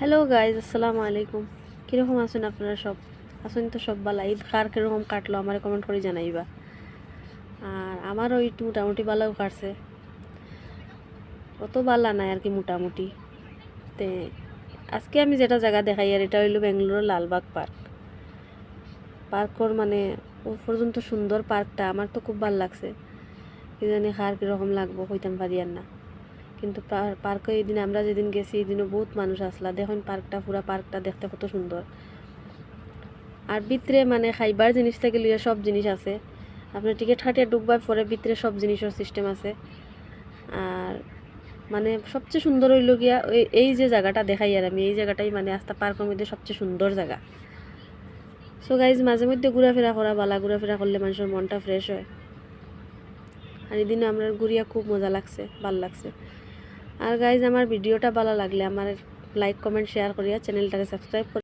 Hello guys আসসালামু আলাইকুম। কীরকম আছেন আপনারা সব? আছেন তো সব বালা ঈদ কার কীরকম কাটলো আমার কমেন্ট করে জানাইবা। আর আমারও একটু মোটামুটি ভালো কাটছে। অত বালা নাই আর কি মোটামুটি। তে, আজকে আমি যেটা জায়গা দেখাই, আর এটা হইল বেঙ্গালোরের লালবাগ পার্ক। পার্কর মানে ও পর্যন্ত সুন্দর পার্কটা, আমার তো খুব ভালো লাগছে। কি জানি কার কীরকম লাগবো হইতাম পারি আর না। কিন্তু পার- পার্কে এই দিন আমরা যেদিন গেছি, এই দিনও বহুত মানুষ আসলা। দেখুন পার্কটা, পুরা পার্কটা দেখতে কত সুন্দর। আর ভিতরে মানে খাইবার জিনিস থেকে লিয়ে সব জিনিস আছে। আপনার টিকিট কাটিয়ে ঢুকবার পরে ভিতরে সব জিনিসের সিস্টেম আছে। আর মানে সবচেয়ে সুন্দর হইল গিয়া এই যে জায়গাটা দেখাই আর আমি, এই জায়গাটাই মানে আস্তা পার্কের মধ্যে সবচেয়ে সুন্দর জায়গা। সো গাইজ মাঝে মধ্যে ঘোরাফেরা করা, বালা ঘোরাফেরা করলে মানুষের মনটা ফ্রেশ হয়। আর এদিনও আমরা ঘুরিয়া খুব মজা লাগছে, ভালো লাগছে। আর গাইজ আমার ভিডিওটা ভালো লাগলে আমার লাইক কমেন্ট শেয়ার করিয়া চ্যানেলটাকে সাবস্ক্রাইব